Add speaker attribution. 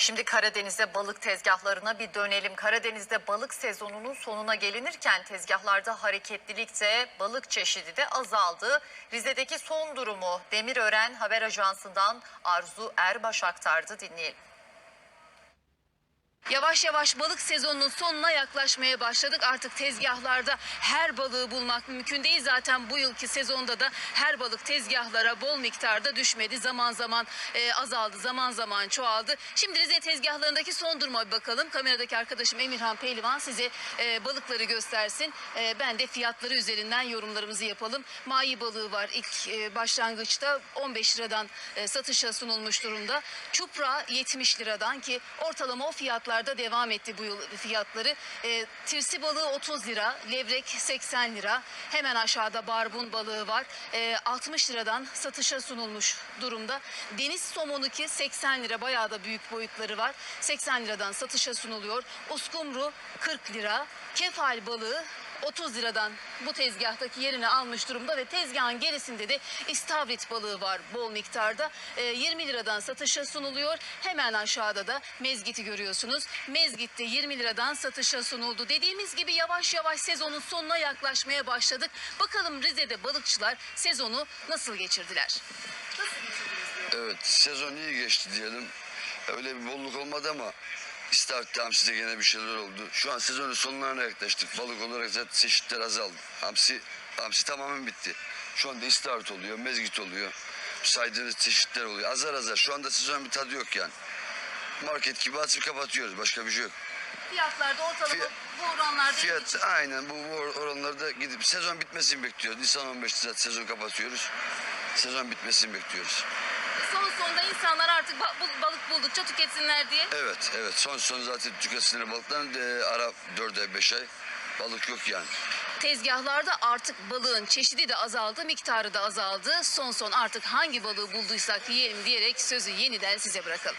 Speaker 1: Şimdi Karadeniz'de balık tezgahlarına bir dönelim. Karadeniz'de balık sezonunun sonuna gelinirken tezgahlarda hareketlilik de balık çeşidi de azaldı. Rize'deki son durumu Demirören Haber Ajansı'ndan Arzu Erbaş aktardı dinleyelim.
Speaker 2: Yavaş yavaş balık sezonunun sonuna yaklaşmaya başladık. Artık tezgahlarda her balığı bulmak mümkün değil. Zaten bu yılki sezonda da her balık tezgahlara bol miktarda düşmedi. Zaman zaman e, azaldı, zaman zaman çoğaldı. Şimdi Rize tezgahlarındaki son duruma bir bakalım. Kameradaki arkadaşım Emirhan Pehlivan size e, balıkları göstersin. E, ben de fiyatları üzerinden yorumlarımızı yapalım. Mayi balığı var ilk e, başlangıçta 15 liradan e, satışa sunulmuş durumda. Çupra 70 liradan ki ortalama o fiyatlarda devam etti bu yıl fiyatları. E, tirsi balığı 30 lira, levrek 80 lira. Hemen aşağıda barbun balığı var. E, 60 liradan satışa sunulmuş durumda. Deniz somonu ki 80 lira bayağı da büyük boyutları var. 80 liradan satışa sunuluyor. Uskumru 40 lira. Kefal balığı 30 liradan bu tezgahtaki yerini almış durumda ve tezgahın gerisinde de istavrit balığı var bol miktarda. Ee, 20 liradan satışa sunuluyor. Hemen aşağıda da mezgiti görüyorsunuz. Mezgit de 20 liradan satışa sunuldu. Dediğimiz gibi yavaş yavaş sezonun sonuna yaklaşmaya başladık. Bakalım Rize'de balıkçılar sezonu nasıl geçirdiler?
Speaker 3: Evet sezon iyi geçti diyelim. Öyle bir bolluk olmadı ama İstavrit'te hamside gene bir şeyler oldu. Şu an sezonun sonlarına yaklaştık. Balık olarak zaten çeşitler azaldı. Hamsi, hamsi tamamen bitti. Şu anda istavrit oluyor, mezgit oluyor. Saydığınız çeşitler oluyor. Azar azar. Şu anda sezon bir tadı yok yani. Market gibi açıp kapatıyoruz. Başka bir şey yok.
Speaker 2: Fiyatlarda ortalama
Speaker 3: Fiyat-
Speaker 2: bu oranlarda
Speaker 3: Fiyat aynen bu, bu or- oranlarda gidip sezon bitmesini bekliyoruz. Nisan 15'te zaten sezon kapatıyoruz. Sezon bitmesini bekliyoruz.
Speaker 2: Son sonda insanlar artık ba- balık buldukça tüketsinler diye
Speaker 3: Evet, evet. Son son zaten tüketsinler balıkların e, ara 4 ay 5 ay balık yok yani.
Speaker 2: Tezgahlarda artık balığın çeşidi de azaldı, miktarı da azaldı. Son son artık hangi balığı bulduysak yiyelim diyerek sözü yeniden size bırakalım.